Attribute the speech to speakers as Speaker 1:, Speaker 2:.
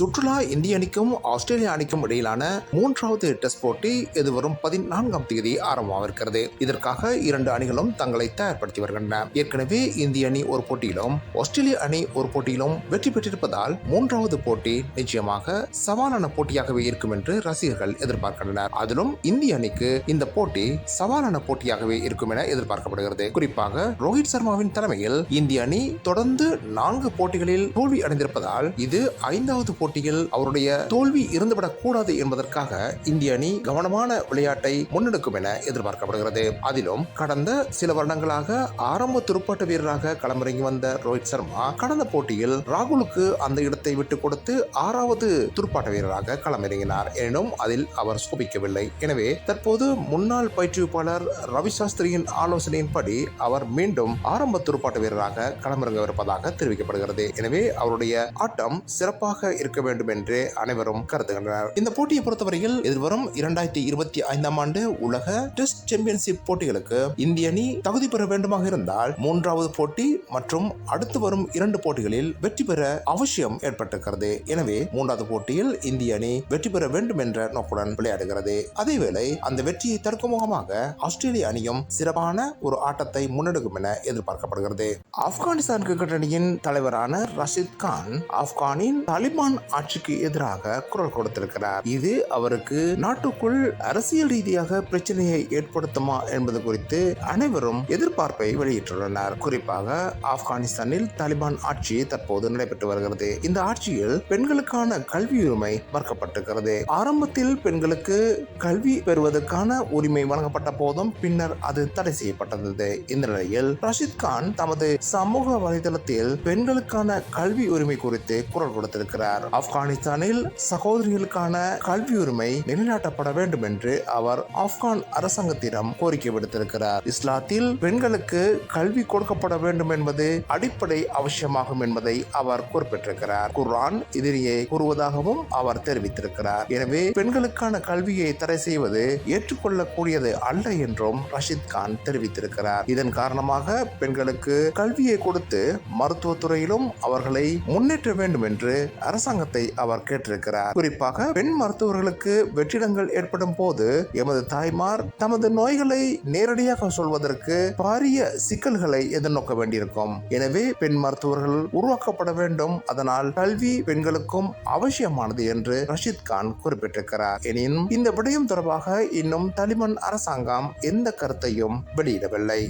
Speaker 1: சுற்றுலா இந்திய அணிக்கும் ஆஸ்திரேலிய அணிக்கும் இடையிலான மூன்றாவது டெஸ்ட் போட்டி எதிர்வரும் பதினான்காம் தேதி ஆரம்பமாகிறது இதற்காக இரண்டு அணிகளும் தங்களை தயார்படுத்தி வருகின்றன. ஏற்கனவே இந்திய அணி ஒரு போட்டியிலும் ஆஸ்திரேலிய அணி ஒரு போட்டியிலும் வெற்றி பெற்றிருப்பதால் மூன்றாவது போட்டி நிச்சயமாக சவாலான போட்டியாகவே இருக்கும் என்று ரசிகர்கள் எதிர்பார்க்கின்றனர். அதிலும் இந்திய அணிக்கு இந்த போட்டி சவாலான போட்டியாகவே இருக்கும் என எதிர்பார்க்கப்படுகிறது. குறிப்பாக ரோஹித் சர்மாவின் தலைமையில் இந்திய அணி தொடர்ந்து நான்கு போட்டிகளில் தோல்வி அடைந்திருப்பதால் இது ஐந்தாவது போட்டியில் அவருடைய தோல்வி இருந்துவிடக் கூடாது என்பதற்காக இந்திய அணி கவனமான விளையாட்டை முன்னெடுக்கும் என எதிர்பார்க்கப்படுகிறது. அதிலும் கடந்த சில வருடங்களாக ஆரம்ப துடுப்பாட்ட வீரராக களமிறங்கி வந்த ரோஹித் சர்மா கடந்த போட்டியில் ராகுலுக்கு அந்த இடத்தை விட்டுக் கொடுத்து ஆறாவது துடுப்பாட்ட வீரராக களமிறங்கினார். எனினும் அதில் அவர் சோபிக்கவில்லை. எனவே தற்போது முன்னாள் பயிற்றுவிப்பாளர் ரவி சாஸ்திரியின் ஆலோசனையின்படி அவர் மீண்டும் ஆரம்ப துடுப்பாட்ட வீரராக களமிறங்கவிருப்பதாக தெரிவிக்கப்படுகிறது. எனவே அவருடைய ஆட்டம் சிறப்பாக இருக்க வேண்டும் என்று அனைவரும் கருதுகின்றனர். இந்த போட்டியை பொறுத்தவரையில் எதிர்வரும் இரண்டாயிரத்தி இருபத்தி ஐந்தாம் ஆண்டு உலக டெஸ்ட் சாம்பியன்ஷிப் போட்டிகளுக்கு இந்திய அணி தகுதி பெற வேண்டுமாக இருந்தால் மூன்றாவது போட்டி மற்றும் அடுத்து வரும் இரண்டு போட்டிகளில் வெற்றி பெற அவசியம் ஏற்பட்டிருக்கிறது. எனவே மூன்றாவது போட்டியில் இந்திய அணி வெற்றி பெற வேண்டும் என்ற நோக்குடன் விளையாடுகிறது. அதேவேளை அந்த வெற்றியை தடுக்கும் முகமாக ஆஸ்திரேலிய அணியும் சிறப்பான ஒரு ஆட்டத்தை முன்னெடுக்கும் என எதிர்பார்க்கப்படுகிறது. ஆப்கானிஸ்தான் கிரிக்கெட் அணியின் தலைவரான ரஷித் கான் ஆப்கானின் தாலிபான் ஆட்சிக்கு எதிராக குரல் கொடுத்திருக்கிறார். இது அவருக்கு நாட்டுக்குள் அரசியல் ரீதியாக பிரச்சனையை ஏற்படுத்துமா என்பது குறித்து அனைவரும் எதிர்பார்ப்பை வெளியிட்டுள்ளனர். குறிப்பாக ஆப்கானிஸ்தானில் தாலிபான் ஆட்சி தற்போது நடைபெற்று வருகிறது. இந்த ஆட்சியில் பெண்களுக்கான கல்வி உரிமை மறுக்கப்பட்டிருக்கிறது. ஆரம்பத்தில் பெண்களுக்கு கல்வி பெறுவதற்கான உரிமை வழங்கப்பட்ட போதும் பின்னர் அது தடை செய்யப்பட்டது. இந்த நிலையில் ரஷித் கான் தமது சமூக வலைதளத்தில் பெண்களுக்கான கல்வி உரிமை குறித்து குரல் கொடுத்திருக்கிறார். ஆப்கானிஸ்தானில் சகோதரிகளுக்கான கல்வி உரிமை நிலைநாட்டப்பட வேண்டும் என்று அவர் ஆப்கான் அரசாங்கத்திடம் கோரிக்கை விடுத்திருக்கிறார். இஸ்லாத்தில் பெண்களுக்கு கல்வி கொடுக்கப்பட வேண்டும் என்பது அடிப்படை அவசியமாகும் என்பதை அவர் குறிப்பிட்டிருக்கிறார். குர்ஆன் இதனையே கூறுவதாகவும் அவர் தெரிவித்திருக்கிறார். எனவே பெண்களுக்கான கல்வியை தடை செய்வது ஏற்றுக்கொள்ளக்கூடியது அல்ல என்றும் ரஷித் கான் தெரிவித்திருக்கிறார். இதன் காரணமாக பெண்களுக்கு கல்வியை கொடுத்து மருத்துவத்துறையிலும் அவர்களை முன்னேற்ற வேண்டும் என்று அரசாங்கத்தை அவர் கேட்டிருக்கிறார். குறிப்பாக பெண் மருத்துவர்களுக்கு வெற்றிடங்கள் ஏற்படும் போது எமது தாய்மார் தமது நோய்களை நேரடியாக சொல்வதற்கு பாரிய சிக்கல்களை எதிர்நோக்க வேண்டியிருக்கும். எனவே பெண் மருத்துவர்கள் உருவாக்கப்பட வேண்டும். அதனால் கல்வி பெண்களுக்கும் அவசியமானது என்று ரஷித் கான் குறிப்பிட்டிருக்கிறார். எனினும் இந்த விடயம் தொடர்பாக இன்னும் தலிபான் அரசாங்கம் எந்த கருத்தையும் வெளியிடவில்லை.